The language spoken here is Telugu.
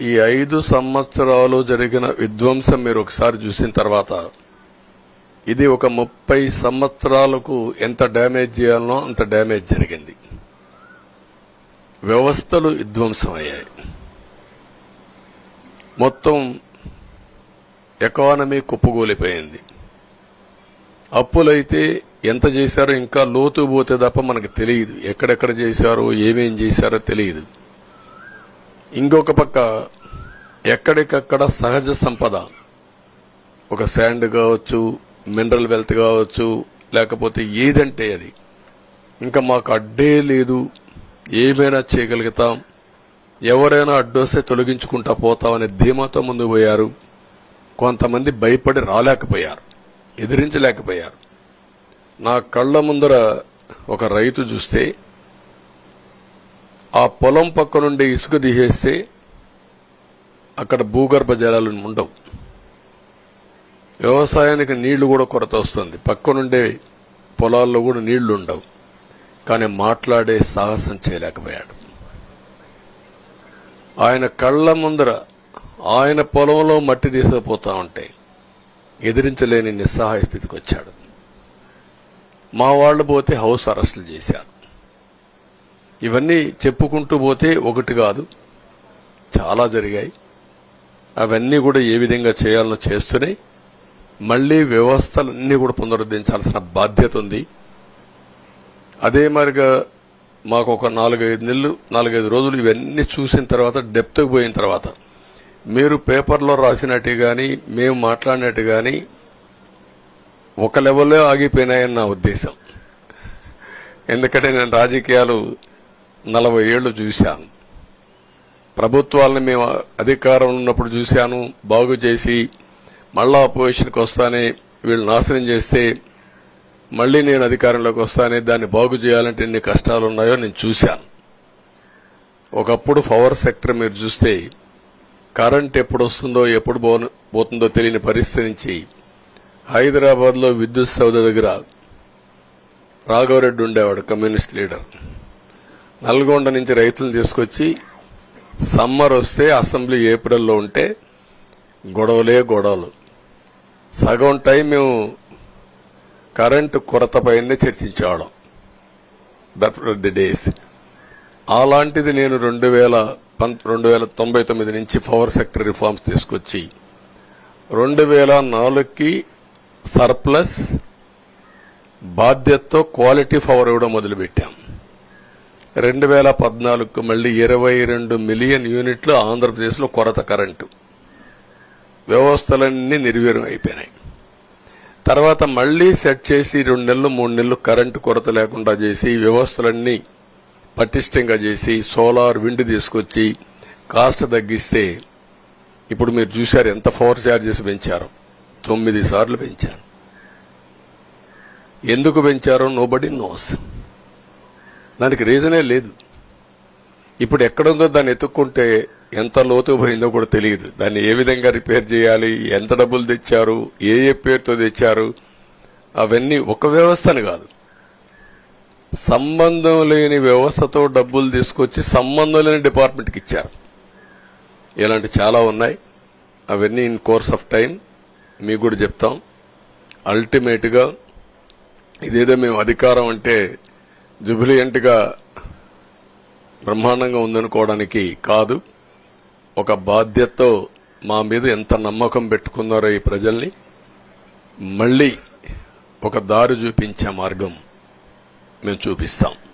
ఈ ఐదు సంవత్సరాలు జరిగిన విధ్వంసం మీరు ఒకసారి చూసిన తర్వాత ఇది ఒక ముప్పై సంవత్సరాలకు ఎంత డ్యామేజ్ చేయాలనో అంత డ్యామేజ్ జరిగింది. వ్యవస్థలు విధ్వంసం అయ్యాయి మొత్తం ఎకానమీ కుప్పగూలిపోయింది. అప్పులైతే ఎంత చేశారో ఇంకా లోతు పోతే తప్ప మనకు తెలియదు. ఎక్కడెక్కడ చేశారో ఏమేం చేశారో తెలియదు. ఇంకొక పక్క ఎక్కడికక్కడ సహజ సంపద. ఒక శాండ్ కావచ్చు మినరల్ వెల్త్ కావచ్చు లేకపోతే ఏదంటే అది. ఇంకా మాకు అడ్డే లేదు. ఏమైనా చేయగలుగుతాం. ఎవరైనా అడ్డొస్తే తొలగించుకుంటా పోతామనే ధీమాతో ముందు పోయారు. కొంతమంది భయపడి రాలేకపోయారు. ఎదిరించలేకపోయారు. నా కళ్ళ ముందర ఒక రైతు చూస్తే ఆ పొలం పక్క నుండి ఇసుక తీసేస్తే అక్కడ భూగర్భ జలాలు ఉండవు. వ్యవసాయానికి నీళ్ళు కూడా కొరత వస్తుంది. పక్క నుండే పొలాల్లో కూడా నీళ్ళు ఉండవు. కానీ మాట్లాడే సాహసం చేయలేకపోయాడు. ఆయన కళ్ళ ముందర ఆయన పొలంలో మట్టి తీసుకుపోతా ఉంటే ఎదిరించలేని నిస్సహాయ స్థితికి వచ్చాడు. మా వాళ్ళు పోతే హౌస్ అరెస్టులు చేశారు. ఇవన్నీ చెప్పుకుంటూ పోతే ఒకటి కాదు. చాలా జరిగాయి. అవన్నీ కూడా ఏ విధంగా చేయాలనో చేస్తున్నాయి మళ్ళీ వ్యవస్థలన్నీ కూడా పునరుద్ధరించాల్సిన బాధ్యత ఉంది. అదే మరిగా మాకు ఒక నాలుగైదు నెలలు నాలుగైదు రోజులు ఇవన్నీ చూసిన తర్వాత డెప్త్కి పోయిన తర్వాత మీరు పేపర్లో రాసినట్టు కానీ మేము మాట్లాడినట్టు కానీ ఒక లెవెల్లో ఆగిపోయినాయని నా ఉద్దేశం. ఎందుకంటే నేను రాజకీయాలు నలభై ఏళ్ళు చూశాను. ప్రభుత్వాలను మేము అధికారం ఉన్నప్పుడు చూశాను. బాగు చేసి మళ్ళా అపోజిషన్కి వస్తానే వీళ్ళు నాశనం చేస్తే మళ్ళీ నేను అధికారంలోకి వస్తానే దాన్ని బాగు చేయాలంటే ఎన్ని కష్టాలు ఉన్నాయో నేను చూశాను. ఒకప్పుడు పవర్ సెక్టర్ మీరు చూస్తే కరెంట్ ఎప్పుడు వస్తుందో ఎప్పుడు పోతుందో తెలియని పరిస్థితి నుంచి హైదరాబాద్లో విద్యుత్ సౌద దగ్గర రాఘవరెడ్డి ఉండేవాడు కమ్యూనిస్ట్ లీడర్. నల్గొండ నుంచి రైతులు తీసుకొచ్చి సమ్మర్ వస్తే అసెంబ్లీ ఏప్రిల్లో ఉంటే గొడవలే గొడవలు. సగం టైం మేము కరెంటు కొరతపైనే చర్చించేవాళ్ళం. That the days. అలాంటిది నేను రెండు వేల రెండు వేల తొంభై తొమ్మిది నుంచి పవర్ సెక్టర్ రిఫార్మ్స్ తీసుకొచ్చి రెండు వేల నాలుగుకి సర్ప్లస్ బాధ్యతతో క్వాలిటీ పవర్ ఇవ్వడం మొదలుపెట్టాం. రెండు వేల పద్నాలుగుకు మళ్ళీ ఇరవై రెండు మిలియన్ యూనిట్లు ఆంధ్రప్రదేశ్లో కొరత కరెంటు. వ్యవస్థలన్నీ నిర్వీర్యం అయిపోయినాయి. తర్వాత మళ్ళీ సెట్ చేసి రెండు నెలలు మూడు నెలలు కరెంటు కొరత లేకుండా చేసి వ్యవస్థలన్నీ పటిష్టంగా చేసి సోలార్ విండ్ తీసుకొచ్చి కాస్ట్ తగ్గిస్తే ఇప్పుడు మీరు చూశారు ఎంత ఫోర్ ఛార్జెస్ పెంచారు. తొమ్మిది సార్లు పెంచారు. ఎందుకు పెంచారో నోబడి నోస్ దానికి రీజనే లేదు. ఇప్పుడు ఎక్కడుందో దాన్ని ఎత్తుక్కుంటే ఎంత లోతు పోయిందో కూడా తెలియదు. దాన్ని ఏ విధంగా రిపేర్ చేయాలి ఎంత డబ్బులు తెచ్చారు ఏ ఏ పేరుతో తెచ్చారు అవన్నీ ఒక వ్యవస్థను కాదు. సంబంధం లేని వ్యవస్థతో డబ్బులు తీసుకొచ్చి సంబంధం లేని డిపార్ట్మెంట్కి ఇచ్చారు. ఇలాంటి చాలా ఉన్నాయి. అవన్నీ ఇన్ కోర్స్ ఆఫ్ టైం మీకు కూడా చెప్తాం. అల్టిమేట్గా ఇదేదో మేము అధికారం అంటే జుబిలియంట్గా బ్రహ్మాండంగా ఉందనుకోవడానికి కాదు ఒక బాధ్యతతో మా మీద ఎంత నమ్మకం పెట్టుకున్నారో ఈ ప్రజల్ని మళ్ళీ ఒక దారి చూపించే మార్గం మేము చూపిస్తాం.